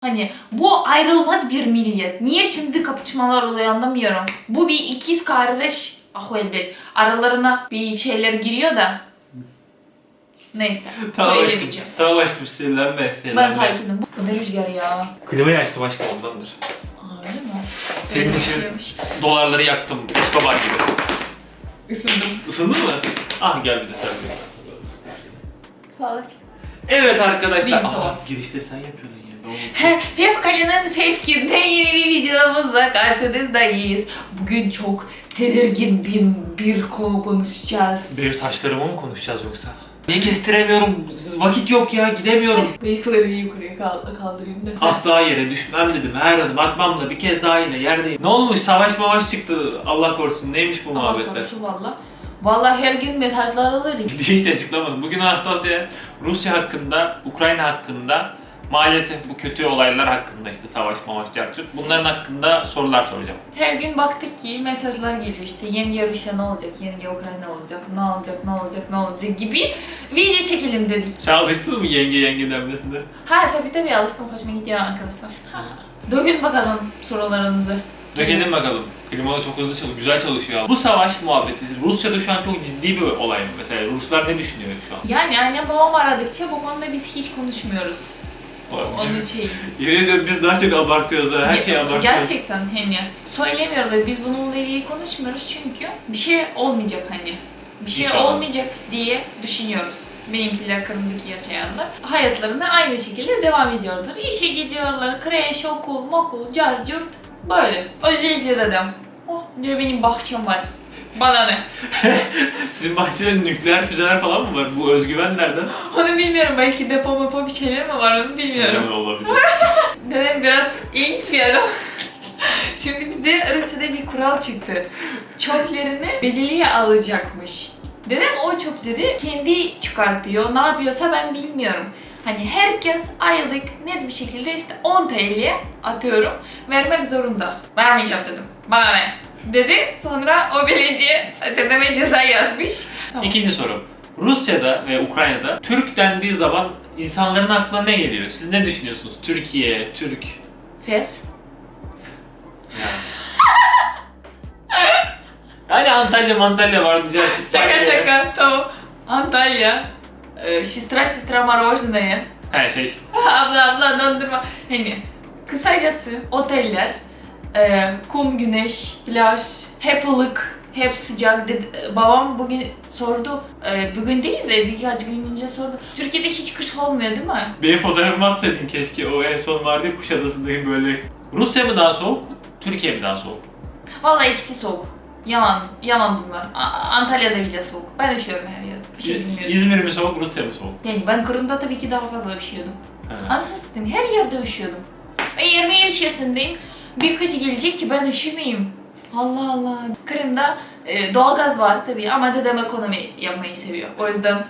Hani bu ayrılmaz bir millet. Niye şimdi kapışmalar oluyor anlamıyorum. Bu bir ikiz kardeş. Ah elbet. Aralarına bir şeyler giriyor da. Neyse. Tamam aşkım. Söylemeyeceğim. Tamam aşkım sinirlenme. sinirlenme. Ben sakinim. Bu ne rüzgar ya. Klimayı açtım aşkım ondandır. Aa, öyle mi? Senin Öyle için-. Dolarları yaktım. Escobar gibi. Isındım. Isındın mı? Ah gel bir de sen bir. Evet arkadaşlar. Benim Aha, sabah. girişte sen yapıyordun ya. Fevkale'nin Fevki'nde yeni bir videomuzla karşınızdayız. Bugün çok tedirgin bir, bir konu konuşacağız. Benim saçlarımı mı konuşacağız yoksa? Niye kestiremiyorum? Vakit yok ya gidemiyorum. Bıyıkları yukarıya kal- kaldırayım da. Asla yere düşmem dedim. Her adım atmam da bir kez daha yine yerdeyim. Ne olmuş? Savaş mavaş çıktı. Allah korusun. Neymiş bu Allah muhabbetler? korusun valla. Valla her gün mesajlar alırım. Hiç açıklamadım. Bugün Anastasia Rusya hakkında, Ukrayna hakkında, maalesef bu kötü olaylar hakkında işte savaş mavaş cartçut. Bunların hakkında sorular soracağım. Her gün baktık ki mesajlar geliyor işte yeni Rusya ne olacak, yeni Ukrayna olacak, ne olacak, ne olacak, ne olacak gibi video çekelim dedik. Sen alıştın mı yenge yenge denmesine? Ha tabii tabii alıştım hoşuma gidiyor arkadaşlar. Dökün bakalım sorularınızı. Dökelim bakalım. Klima da çok hızlı çalışıyor, güzel çalışıyor. Bu savaş muhabbeti Rusya'da şu an çok ciddi bir olay mı? Mesela Ruslar ne düşünüyor şu an? Yani annem babam aradıkça bu konuda biz hiç konuşmuyoruz. Onun Biz, şey. yemin ediyorum biz daha çok abartıyoruz ha. Her şeyi abartıyoruz. Gerçekten hani söylemiyorlar. Biz bununla ilgili konuşmuyoruz çünkü bir şey olmayacak hani. Bir şey İnşallah. olmayacak diye düşünüyoruz. Benimkiler Kırım'daki yaşayanlar hayatlarına aynı şekilde devam ediyorlar. İşe gidiyorlar, kreş, okul, mokul, car, curt böyle. Özellikle dedem. Oh diyor benim bahçem var. Bana ne? Sizin bahçede nükleer füzeler falan mı var? Bu özgüven nereden? Onu bilmiyorum. Belki depo mepo bir şeyler mi var onu bilmiyorum. Evet, olabilir. Dedem biraz ilginç bir adam. Şimdi bizde Rusya'da bir kural çıktı. Çöplerini belirliye alacakmış. Dedem o çöpleri kendi çıkartıyor. Ne yapıyorsa ben bilmiyorum. Hani herkes aylık net bir şekilde işte 10 TL atıyorum. Vermek zorunda. Vermeyeceğim dedim. Bana ne? dedi. Sonra o belediye dedeme ceza yazmış. Tamam. İkinci soru. Rusya'da ve Ukrayna'da Türk dendiği zaman insanların aklına ne geliyor? Siz ne düşünüyorsunuz? Türkiye, Türk. Fes. Hani Antalya, Mantalya var diyeceğim. Şaka şaka tamam. Antalya. Ee, Şistra şistra marojnaya. Her şey. abla abla dondurma. Hani kısacası oteller e, kum, güneş, plaj, hep ılık, hep sıcak. Dedi, babam bugün sordu, e, bugün değil de birkaç gün önce sordu. Türkiye'de hiç kış olmuyor değil mi? Benim fotoğrafımı atsaydın keşke. O en son vardı ya Kuşadası'ndaki böyle. Rusya mı daha soğuk? Türkiye mi daha soğuk? Vallahi ikisi soğuk. Yalan, yalan bunlar. A- Antalya'da bile soğuk. Ben üşüyorum her yerde. Bir şey bilmiyorum. İzmir mi soğuk, Rusya mı soğuk? Yani ben Kırım'da tabii ki daha fazla üşüyordum. He. Anasını satayım her yerde üşüyordum. Ben 23 yaşındayım. Kış gelecek ki ben üşümeyeyim. Allah Allah. Kırım'da e, doğalgaz var tabii ama dedem ekonomi yapmayı seviyor. O yüzden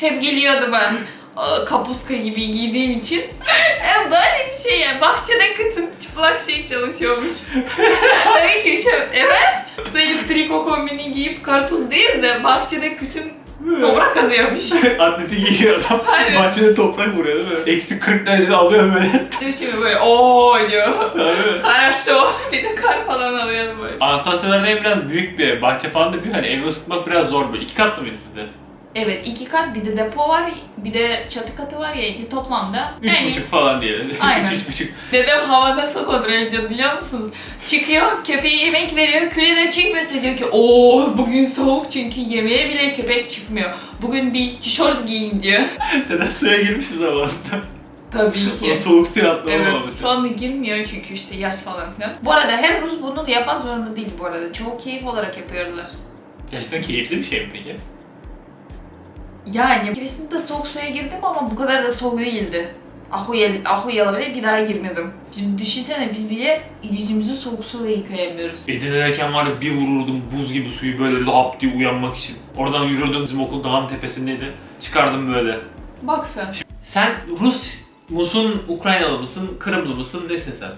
hep geliyordu ben e, kapuska gibi giydiğim için. E, Böyle bir şey yani. Bahçede kızın çıplak şey çalışıyormuş. tabii ki şey, evet. Sürekli triko kombini giyip karpuz değil de bahçede kışın toprak kazıyormuş. Atleti giyiyor adam. Aynen. Bahçede toprak vuruyor değil mi? Eksi 40 derecede alıyor böyle. Diyor şimdi böyle ooo diyor. Değil mi? Хорошо. Bir de kar falan alıyor böyle. Anastasyaların ev biraz büyük bir ev. Bahçe falan da büyük. Hani evi ısıtmak biraz zor böyle. İki katlı mıydı sizde? Evet iki kat bir de depo var bir de çatı katı var ya iki toplamda. Üç Yani buçuk falan diyelim. Aynen. Üç, üç buçuk. Dedem hava nasıl kontrol ediyor biliyor musunuz? Çıkıyor köpeğe yemek veriyor külene çıkmıyorsa diyor ki ooo bugün soğuk çünkü yemeğe bile köpek çıkmıyor. Bugün bir tişört giyin diyor. Deden suya girmiş bir zamanında. Tabii O soğuk suya atlamamış. Evet, şu anda girmiyor çünkü işte yaş falan filan. Bu arada her Rus bunu da yapmak zorunda değil bu arada. Çoğu keyif olarak yapıyorlar. Gerçekten keyifli bir şey mi peki? Yani keresinde soğuk suya girdim ama bu kadar da soğuk değildi. Ahuyel, ahuyela bile bir daha girmedim. Şimdi düşünsene biz bile yüzümüzü soğuk suyla yıkayamıyoruz. Edirne'deyken var ya bir vururdum buz gibi suyu böyle lap diye uyanmak için. Oradan yürürdüm bizim okul dağın tepesindeydi. Çıkardım böyle. Bak sen. Sen Rus musun, Ukraynalı mısın, Kırımlı mısın, nesin sen?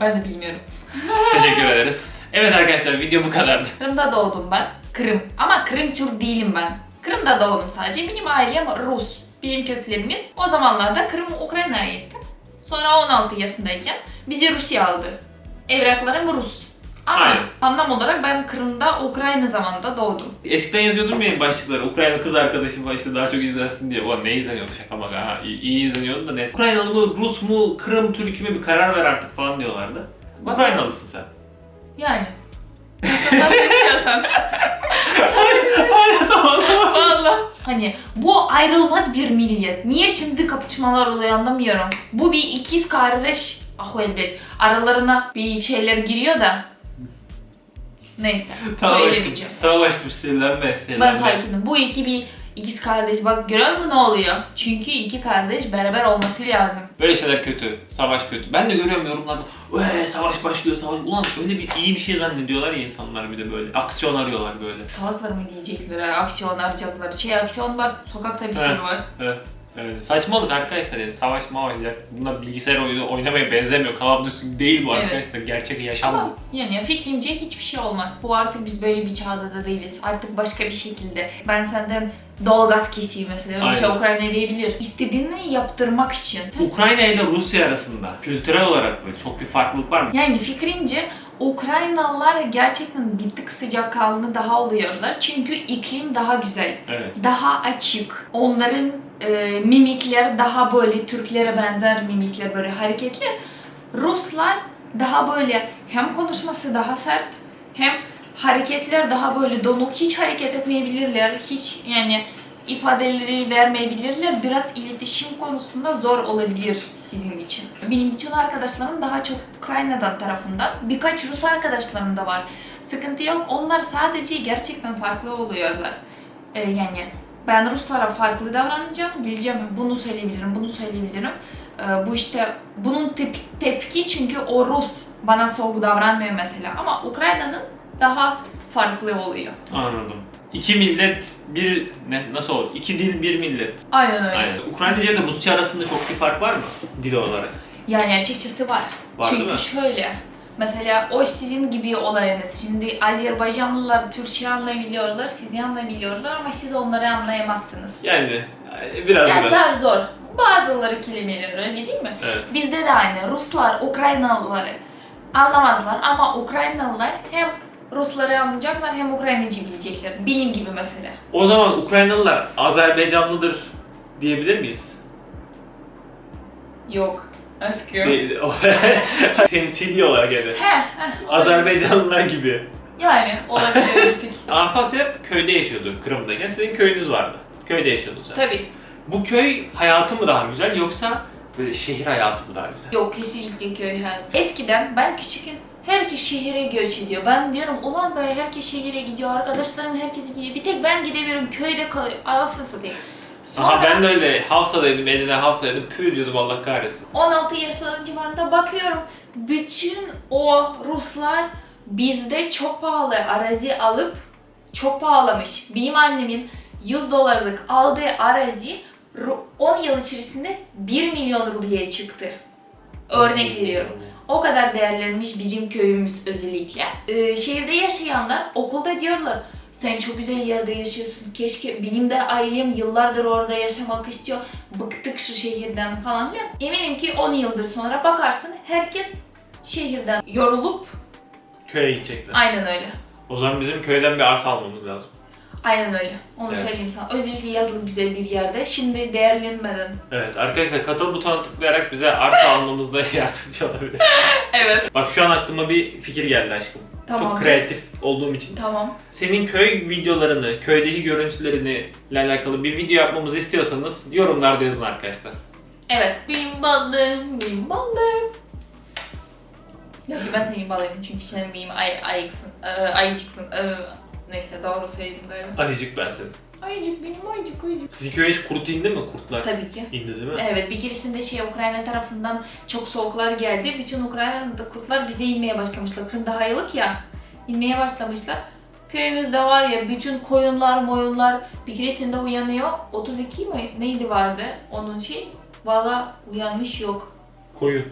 Ben de bilmiyorum. Teşekkür ederiz. Evet arkadaşlar video bu kadardı. Kırım'da doğdum ben. Kırım. Ama Kırım Türk değilim ben. Kırım'da doğdum sadece. Benim ailem Rus. Bizim köklerimiz o zamanlarda Kırım Ukrayna'ya aitti. Sonra 16 yaşındayken bizi Rusya aldı. Evraklarım Rus. Ama Aynen. anlam olarak ben Kırım'da Ukrayna zamanında doğdum. Eskiden yazıyordum ya başlıkları. Ukrayna kız arkadaşım var işte daha çok izlensin diye. Ulan ne izleniyordu şaka maka ha. İyi, iyi izleniyordu da neyse. Ukraynalı mı, Rus mu, Kırım, Türk mü bir karar ver artık falan diyorlardı. Bak- Ukraynalısın sen. Yani. Nasıl, nasıl istiyorsan. Valla. Hani bu ayrılmaz bir millet. Niye şimdi kapışmalar oluyor anlamıyorum. Bu bir ikiz kardeş. Ah elbet. Aralarına bir şeyler giriyor da. Neyse. Tamam aşkım. Söylemeyeceğim. Tamam aşkım sinirlenme. sinirlenme. Ben sakinim. Bu iki bir ikiz kardeş. Bak görüyor musun ne oluyor? Çünkü iki kardeş beraber olması lazım. Böyle şeyler kötü. Savaş kötü. Ben de görüyorum yorumlarda. Eee savaş başlıyor savaş. Ulan öyle bir iyi bir şey zannediyorlar ya insanlar bir de böyle. Aksiyon arıyorlar böyle. Salaklar mı diyecekler, ha, aksiyon arayacaklar. Şey aksiyon bak, sokakta bir He. sürü var. Evet. Evet. Saçmalık arkadaşlar yani savaş mavaş ya. Bunlar bilgisayar oyunu oynamaya benzemiyor. Call of Duty değil bu Evet. arkadaşlar. Gerçek yaşam Ama bu. yani fikrimce hiçbir şey olmaz. Bu artık biz böyle bir çağda da değiliz. Artık başka bir şekilde. Ben senden doğalgaz keseyim mesela. Rusya Aynen. Ukrayna diyebilir. İstediğini yaptırmak için. Ukrayna ile Rusya arasında kültürel olarak böyle çok bir farklılık var mı? Yani fikrimce Ukraynalılar gerçekten bir tık sıcakkanlı daha oluyorlar. Çünkü iklim daha güzel. Evet. Daha açık. Onların e, mimikler daha böyle Türklere benzer mimikler böyle hareketler. Ruslar daha böyle hem konuşması daha sert hem hareketler daha böyle donuk hiç hareket etmeyebilirler. Hiç yani ifadeleri vermeyebilirler. Biraz iletişim konusunda zor olabilir sizin için. Benim bütün arkadaşlarım daha çok Ukrayna'dan tarafından. Birkaç Rus arkadaşlarım da var. Sıkıntı yok. Onlar sadece gerçekten farklı oluyorlar. Ee, yani ben Ruslara farklı davranacağım. Bileceğim bunu söyleyebilirim, bunu söyleyebilirim. Ee, bu işte bunun tep- tepki çünkü o Rus bana soğuk davranmıyor mesela. Ama Ukrayna'nın daha farklı oluyor. Anladım. İki millet bir ne, nasıl olur? İki dil bir millet. Aynen öyle. Aynen. Ukraynaca ile Rusça arasında çok bir fark var mı dil olarak? Yani açıkçası var. Var Çünkü değil mi? şöyle, mesela o sizin gibi olayınız. Şimdi Azerbaycanlılar Türkçe anlayabiliyorlar, sizi anlayabiliyorlar ama siz onları anlayamazsınız. Yani e, biraz Ya biraz. zor zor. Bazıları kelimeleri öyle değil mi? Evet. Bizde de aynı. Ruslar Ukraynalıları anlamazlar ama Ukraynalılar hem Rusları anlayacaklar hem Ukraynacı bilecekler. Benim gibi mesela. O zaman Ukraynalılar Azerbaycanlıdır diyebilir miyiz? Yok. Askı. Değil. Temsili olarak yani. He, he. Azerbaycanlılar gibi. Yani olabilir. Anastasya köyde yaşıyordu Kırım'dayken. Sizin köyünüz vardı. Köyde yaşıyordun sen. Tabii. Bu köy hayatı mı daha güzel yoksa böyle şehir hayatı mı daha güzel? Yok kesinlikle köy hayatı. Eskiden ben küçükken herkes şehire göç ediyor. Ben diyorum ulan be herkes şehire gidiyor, arkadaşlarım herkes gidiyor. Bir tek ben gidemiyorum köyde kalıyor. Anasını satayım. Sonra Aha ben de öyle Hafsa'daydım, Eline Hafsa'daydım. Pü diyordum Allah kahretsin. 16 yaşların civarında bakıyorum. Bütün o Ruslar bizde çok pahalı arazi alıp çok pahalımış. Benim annemin 100 dolarlık aldığı arazi Ru- 10 yıl içerisinde 1 milyon rubleye çıktı. Örnek veriyorum. O kadar değerlenmiş bizim köyümüz özellikle. Ee, şehirde yaşayanlar okulda diyorlar sen çok güzel yerde yaşıyorsun. Keşke benim de ailem yıllardır orada yaşamak istiyor. Bıktık şu şehirden falan filan. Eminim ki 10 yıldır sonra bakarsın herkes şehirden yorulup Köye gidecekler. aynen öyle. O zaman bizim köyden bir arsa almamız lazım. Aynen öyle. Onu Evet. söyleyeyim sana. Özellikle yazlık güzel bir yerde. Şimdi değerlenmeden. Evet arkadaşlar katıl butonuna tıklayarak bize arsa almamızda yardımcı olabilir. Evet. Bak şu an aklıma bir fikir geldi aşkım. Tamam. Çok kreatif olduğum için. Tamam. Senin köy videolarını, köydeki görüntülerini ile alakalı bir video yapmamızı istiyorsanız yorumlarda yazın arkadaşlar. Evet. Benim balım, benim balım. Gerçi ben senin balığım çünkü sen benim ay ayıksın, e, ayıcıksın. E, neyse doğru söyledim galiba. Ayıcık ben senin. Ayıcık benim ayıcık ayıcık. Sizin köye hiç kurt indi mi kurtlar? Tabii ki. İndi değil mi? Evet bir keresinde şey Ukrayna tarafından çok soğuklar geldi. Bütün Ukrayna'da kurtlar bize inmeye başlamışlar. Kırım daha yıllık ya. inmeye başlamışlar. Köyümüzde var ya bütün koyunlar moyunlar bir keresinde uyanıyor. 32 mi neydi vardı onun şey? Valla uyanmış yok. Koyun.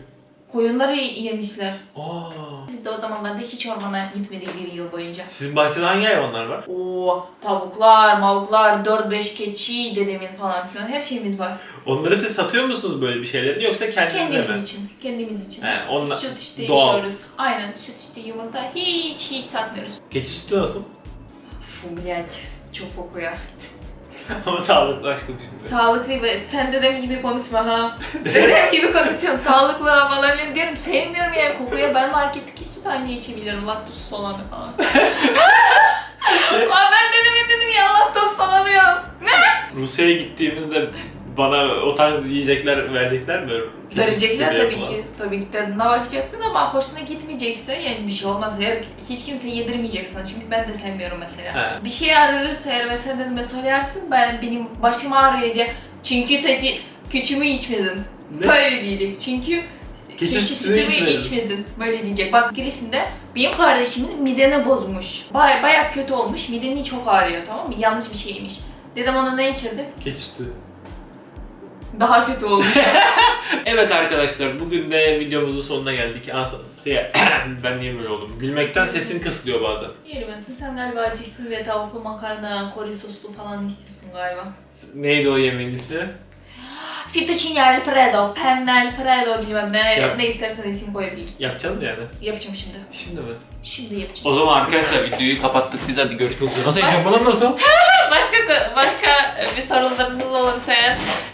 Koyunları yemişler. Aa. Biz de o zamanlarda hiç ormana gitmedik bir yıl boyunca. Sizin bahçede hangi hayvanlar var? Oo, tavuklar, mavuklar, 4-5 keçi, dedemin falan filan her şeyimiz var. Onları siz satıyor musunuz böyle bir şeylerini yoksa kendinize Kendimiz mi? için, kendimiz için. He, onunla- süt işte doğal. içiyoruz. Aynen süt işte yumurta hiç hiç satmıyoruz. Keçi sütü nasıl? Fu blядь, çok kokuyor. Ama sağlıklı aşkım şimdi. Sağlıklı ve sen dedem gibi konuşma ha. dedem gibi konuşuyorsun. Sağlıklı falan filan diyorum. Sevmiyorum yani kokuya. Ben marketteki süt anne içebilirim. Laktozsuz olanı falan. Aa, ben dedemin dedim ya laktoz falan ya. Ne? Rusya'ya gittiğimizde bana o tarz yiyecekler verecekler mi? Verecekler tabii yapılan. ki. Tabii ki tadına bakacaksın ama hoşuna gitmeyecekse yani bir şey olmaz. Her, hiç kimse yedirmeyeceksin çünkü ben de sevmiyorum mesela. He. Bir şey ararız eğer ve sen dedime söylersin ben benim başım ağrıyor diye. Çünkü seti küçümü içmedin. Ne? Böyle diyecek. Çünkü Keçi sütümü içmedin. içmedin. Böyle diyecek. Bak girişinde benim kardeşimin mideni bozmuş. Baya, bayağı kötü olmuş. Mideni çok ağrıyor tamam mı? Yanlış bir şeymiş. Dedem ona ne içirdi? Keçi sütü. Daha kötü olmuş. Evet arkadaşlar bugün de videomuzun sonuna geldik. Anastasya ben niye böyle oldum? Gülmekten sesim kısılıyor bazen. Yerimezsin. Sen galiba acıktın ve tavuklu makarna, kori soslu falan istiyorsun galiba. Neydi o yemeğin ismi? Fettuccine Alfredo, penne Alfredo bilmem ne, Yap. ne istersen isim koyabilirsin. Yapacağız mı yani? Yapacağım şimdi. Şimdi mi? Şimdi yapacağım. O zaman arkadaşlar videoyu kapattık. Biz hadi görüşmek üzere. Nasıl yaşam nasıl? Başka başka bir sorularınız olursa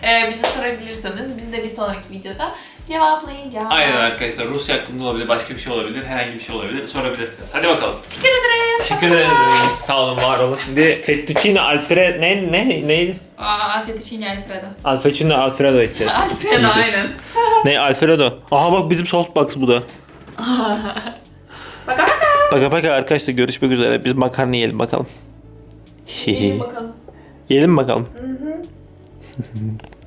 e, bize sorabilirsiniz. Biz de bir sonraki videoda cevaplayacağız. Aynen arkadaşlar Rusya hakkında olabilir, başka bir şey olabilir, herhangi bir şey olabilir. Sorabilirsiniz. Hadi bakalım. Teşekkür ederiz. Teşekkür ederiz. Sağ olun, var olun. Şimdi Fettuccine Alfredo ne ne neydi? Aa, Fettuccine Alfredo. Alfredo Alfredo edeceğiz. Alfredo Yiyeceğiz. aynen. ne Alfredo? Aha bak bizim softbox bu da. Baka baka. Baka baka arkadaşlar görüşmek üzere. Biz makarna yiyelim bakalım. Yiyelim bakalım. Yiyelim bakalım. Hı hı.